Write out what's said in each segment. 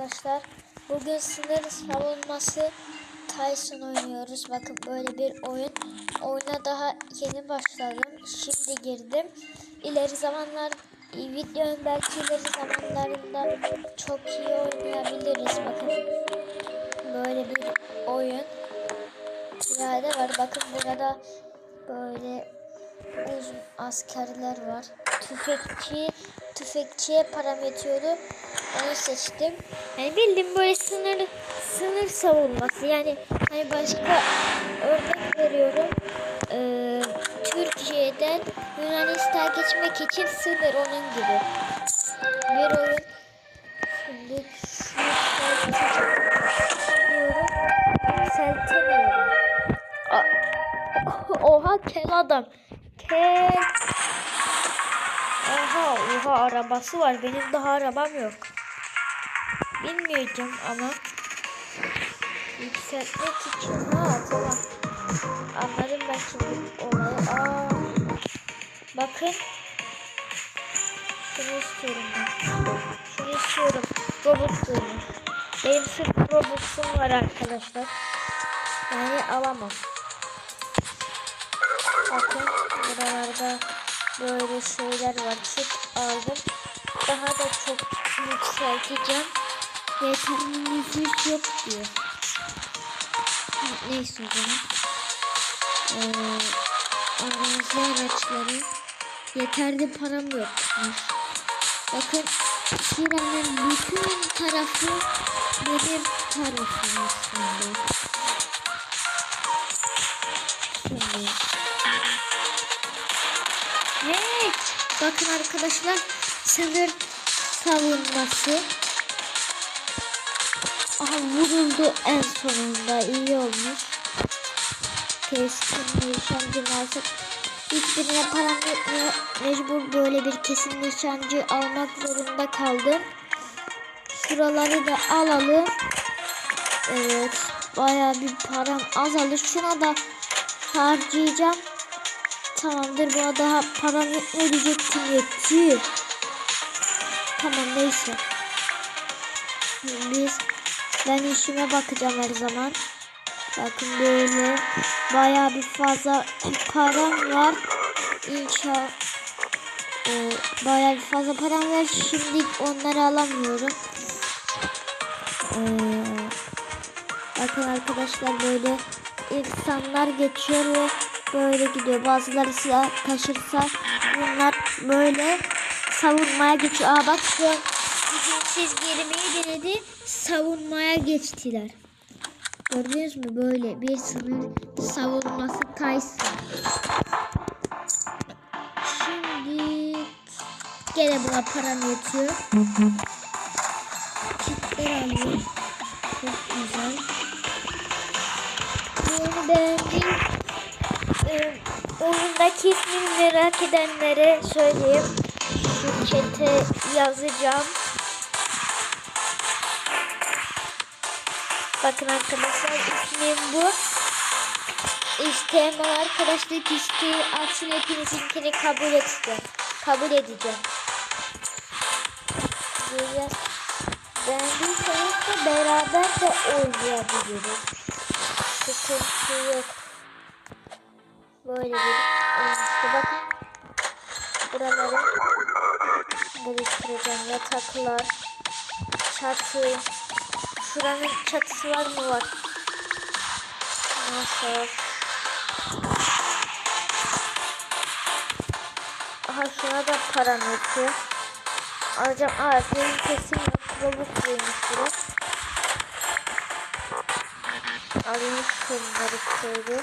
arkadaşlar. Bugün sınır savunması Tyson oynuyoruz. Bakın böyle bir oyun. Oyuna daha yeni başladım. Şimdi girdim. İleri zamanlar videonun belki ileri zamanlarında çok iyi oynayabiliriz. Bakın böyle bir oyun. Piyade var. Bakın burada böyle uzun askerler var. Tüfekçi, tüfekçiye param yetiyordu. Onu seçtim. Yani bildiğim böyle sınır sınır savunması. Yani hani başka örnek veriyorum. Ee, Türkiye'den Yunanistan'a geçmek için sınır onun gibi. Bir oyun. Şimdi diyorum. Yükseltemiyorum. Oha kel adam. Kel. Oha oha arabası var. Benim daha arabam yok. Bilmeyeceğim ama yükseltmek için ha tamam. Anladım ben şimdi olayı. Aa, bakın. Şunu istiyorum ben. Şunu istiyorum. Robot bölümü. Benim sırf robotum var arkadaşlar. Yani alamam. Bakın buralarda böyle şeyler var. Çift aldım. Daha da çok yükselteceğim. Yeterli nüfus yok diyor. Neyse o zaman. Ee, organize araçları. Yeterli param yokmuş. Bakın Şiran'ın bütün tarafı benim tarafım aslında. Şimdi. Evet. Bakın arkadaşlar sınır savunması. Aha vuruldu en sonunda iyi olmuş. Keskin nişancı alsak hiçbirine param yetmiyor. Mecbur böyle bir kesin nişancı almak zorunda kaldım. Şuraları da alalım. Evet. Baya bir param azalır. Şuna da harcayacağım. Tamamdır. Buna daha param yetmiyor diyecektim. Yetiyor. Tamam neyse. Biz ben işime bakacağım her zaman. Bakın böyle bayağı bir fazla param var. İnşallah e, bayağı bir fazla param var. Şimdi onları alamıyorum. Ee, bakın arkadaşlar böyle insanlar geçiyor ve böyle gidiyor. Bazıları silah taşırsa bunlar böyle savunmaya geçiyor. Aa bak şu an izinsiz girmeyi denedi. Savunmaya geçtiler. Gördünüz mü böyle bir sınır savunması Tyson. Şimdi gene buna param yetiyor. Kitler alıyorum. Çok güzel. Bunu beğendim. Ee, oyundaki ismini merak edenlere söyleyeyim. Şu chat'e yazacağım. Bakın arkadaşlar ismim bu. İsteyen arkadaşlık isteği aksine hepinizinkini kabul edeceğim. Kabul edeceğim. Biraz beğendiyseniz de beraber de oynayabiliriz. Sıkıntı yok. Böyle bir işte bakın. Buraları geliştireceğim. Yataklar, çatı, Şuranın çatısı var mı var? Nasıl? Aha şuna da param yetiyor. Alacağım. Aa benim kesin yok. Robot koymuş buraya. Alayım şunları şöyle.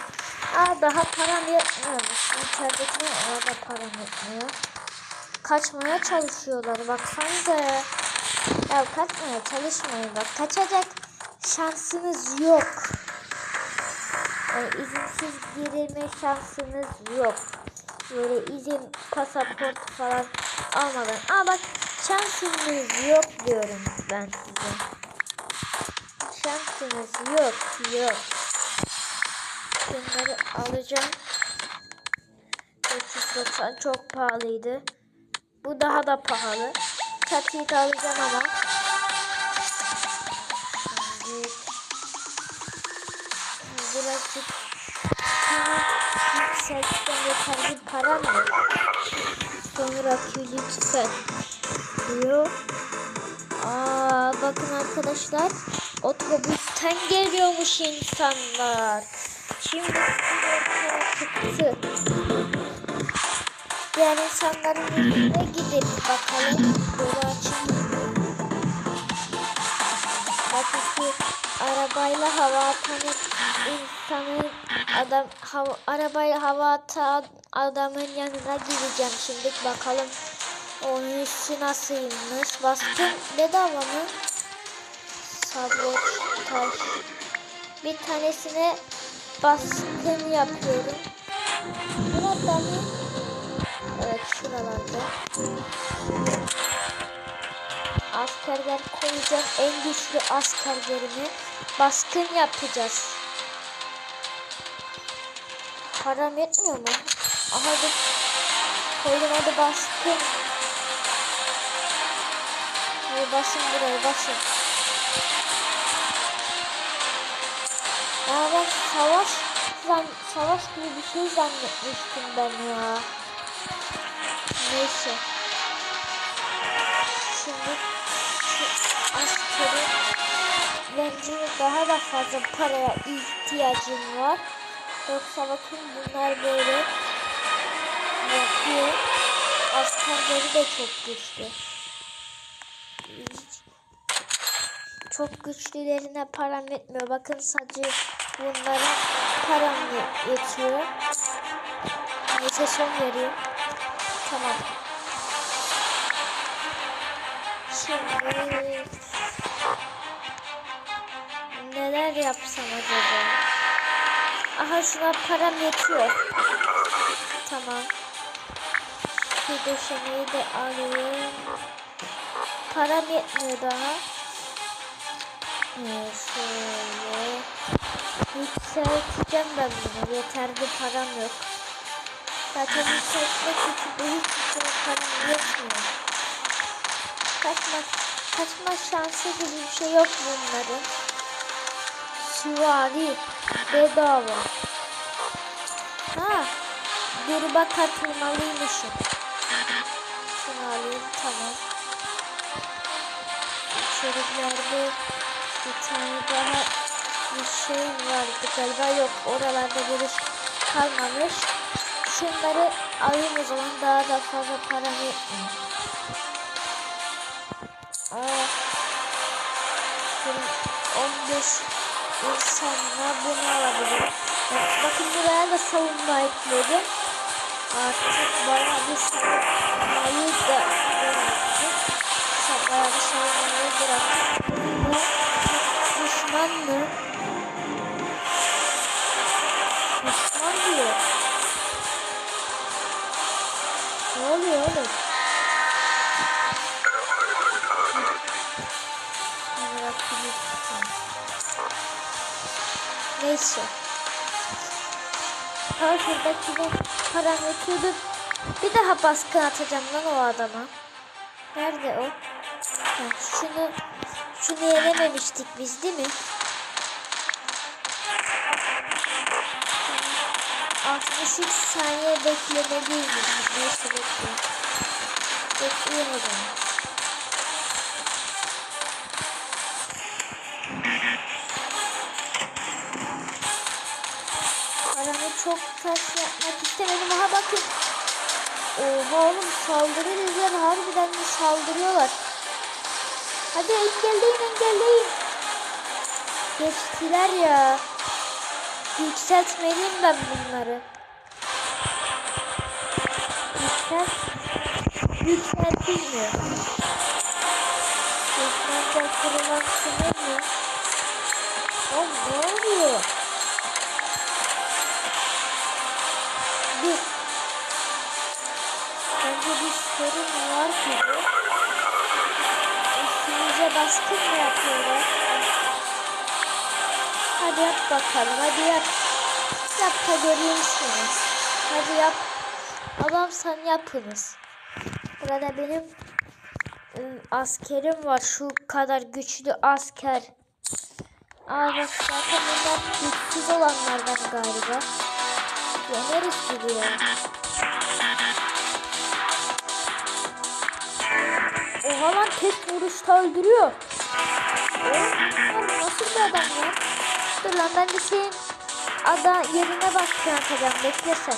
Aa daha param yetmiyormuş. İçeridekine ona da param yetmiyor. Kaçmaya çalışıyorlar. Baksanıza. Ya kaçmaya çalışmayın bak. Kaçacak şansınız yok. Yani izinsiz girilme şansınız yok. Böyle izin, pasaport falan almadan. Aa bak şansınız yok diyorum ben size. Şansınız yok, yok. Bunları alacağım. 590 çok pahalıydı. Bu daha da pahalı. Çatıyı da alacağım ama. Yeterli param yok. Sonra lütfen diyor. Aa bakın arkadaşlar otobüsten geliyormuş insanlar. Şimdi çıktı. Diğer insanların yüzüne gidip bakalım. Yolu açın. Arabayla hava atan insanın adam hava, arabayla hava atan adamın yanına gideceğim. Şimdi bakalım onun üstü nasılmış? Baskın bedava mı? Sabotaj bir tanesine baskın yapıyorum. Burada mı evet şuralarda askerler koyacağım. En güçlü askerlerimi baskın yapacağız. Param yetmiyor mu? Aha dur. Koydum hadi baskın hadi basın buraya basın. Ya ben savaş zan savaş gibi bir şey zannetmiştim ben ya. Neyse bence daha da fazla paraya ihtiyacım var. Yoksa bakın bunlar böyle yapıyor. Askerleri de çok güçlü. Çok güçlülerine param yetmiyor. Bakın sadece bunların param yetiyor. Neyse son veriyor. Tamam. Şimdi neler yapsam acaba? Aha şuna param yetiyor. Tamam. Şu döşemeyi de alayım. Param yetmiyor daha. Ee, şöyle. Yükselteceğim ben bunu. Yeterli param yok. Zaten yükseltmek için de hiç param yetmiyor kaçma kaçma şansı gibi bir şey yok bunların. Süvari bedava. Ha, gruba katılmalıymışım. Şunu alayım tamam. İçeriklerde bir tane daha bir şey vardı galiba yok oralarda bir kalmamış. Şunları alayım o zaman daha da fazla param yetmiyor. Aa, 15 insanla bunu alabilirim. Evet, bakın buraya da savunma ekledim. Artık bayağı bir savunmayı da bıraktım. Bayağı bir savunmayı bıraktım. Bu düşman? Neyse. Ha şuradakine param yetiyordu. Bir daha baskın atacağım lan o adama. Nerede o? Ha, şunu şunu yenememiştik biz değil mi? 63 saniye beklemeliymiş. Neyse bekliyorum. Bekliyorum çok taş yapmak istemedim. Aha bakın. Oha oğlum saldırıyorlar. Harbiden de saldırıyorlar. Hadi engelleyin engelleyin. Geçtiler ya. Yükseltmeliyim ben bunları. Yükselt. Yükseltilmiyor. bakalım. Hadi yap. Yap da görüyorsunuz. Hadi yap. Adam sen yapınız. Burada benim ıı, askerim var. Şu kadar güçlü asker. Aa bak zaten bunlar güçsüz olanlardan galiba. Yeneriz gibi ya. Oha lan tek vuruşta öldürüyor. Oğlum nasıl bir adam ya? Dur lan ben de senin ada yerine baskın atacağım. Bekle sen.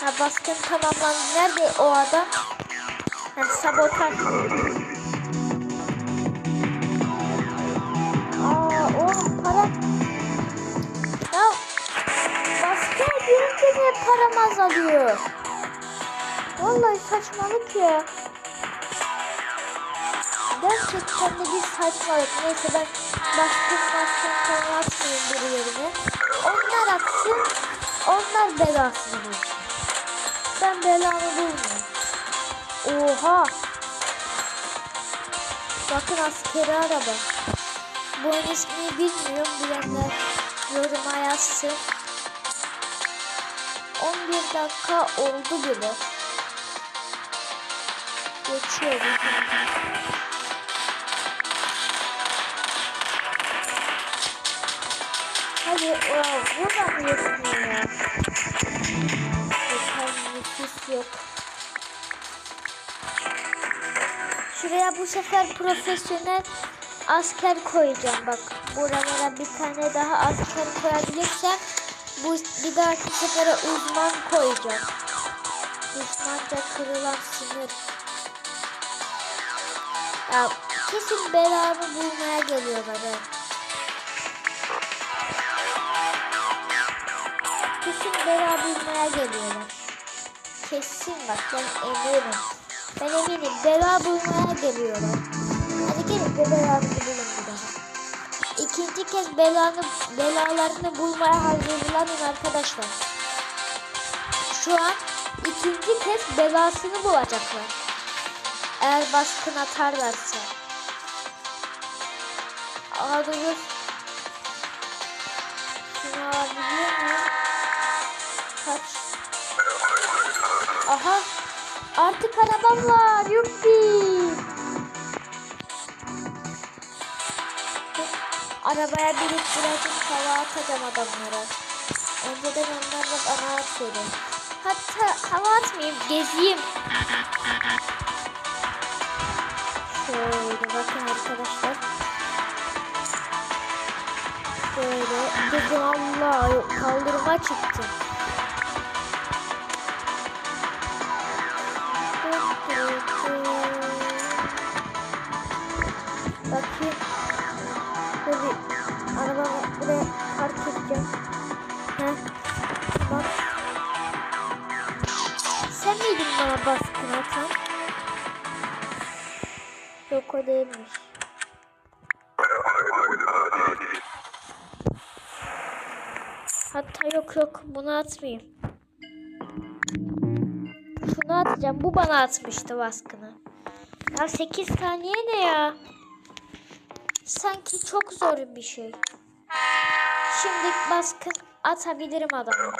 Ha baskın tamamlandı. Nerede o adam? Ha sabotaj. Aa oğlum para. Ya baskın edince niye param azalıyor? Vallahi saçmalık ya. Gerçekten de bir saçmalık. Neyse ben baskın baskın falan atmayayım bir yerine. Onlar atsın. Onlar belasını bulsun. Ben belamı bulmuyorum. Oha. Bakın askeri araba. Bu ismini bilmiyorum. Bilenler yoruma yazsın. 11 dakika oldu bile. Geçiyor bizim. Hadi wow, buradan geçmiyor ya. Yok. Şuraya bu sefer profesyonel asker koyacağım bak. Buralara bir tane daha asker koyabilirsem bu bir dahaki sefere uzman koyacağım. Düşmanca kırılan sinir. Ya kesin belamı bulmaya geliyorlar ha. Bela bulmaya geliyorlar. Kesin bak ben eminim. Ben eminim bela bulmaya geliyorlar. Hadi gelin de belanızı bulun bir daha. İkinci kez belanı, belalarını bulmaya hazırlanın arkadaşlar. Şu an ikinci kez belasını bulacaklar. Eğer baskın atarlarsa. Aa dur. Şunu alabiliyor muyum? Kaç? Aha. Artık arabam var. Yuppi. Arabaya binip birazcık hava atacağım adamlara. Önceden onlar da bana atıyordu. Hatta hava atmayayım, gezeyim. Şöyle bakın arkadaşlar. Şöyle dedim Allah kaldırıma çıktı. Bana baskın atan? Yok o değilmiş. Hatta yok yok bunu atmayayım. Şunu atacağım. Bu bana atmıştı baskını. Ya 8 saniye ne ya? Sanki çok zor bir şey. Şimdi baskın atabilirim adamı.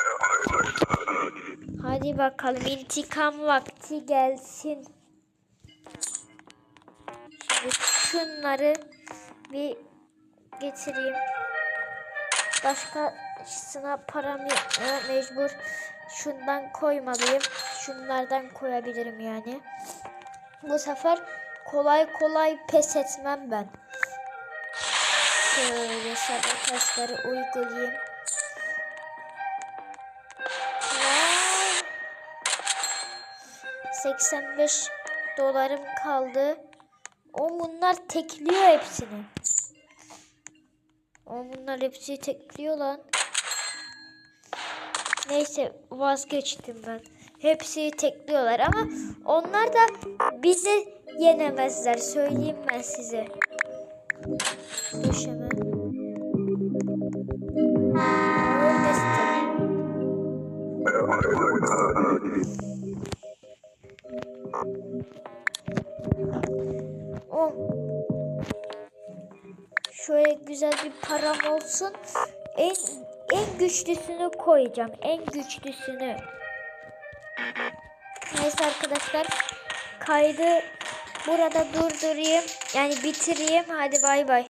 Hadi bakalım intikam vakti gelsin. Şimdi şunları bir getireyim. Başkasına param yok. mu? Mecbur şundan koymalıyım. Şunlardan koyabilirim yani. Bu sefer kolay kolay pes etmem ben. Şöyle sabotajları uygulayayım. 85 dolarım kaldı. O bunlar tekliyor hepsini. O bunlar hepsi tekliyor lan. Neyse vazgeçtim ben. Hepsi tekliyorlar ama onlar da bizi yenemezler. Söyleyeyim ben size. Döşeme. Ağır güzel bir param olsun. En en güçlüsünü koyacağım. En güçlüsünü. Neyse arkadaşlar. Kaydı burada durdurayım. Yani bitireyim. Hadi bay bay.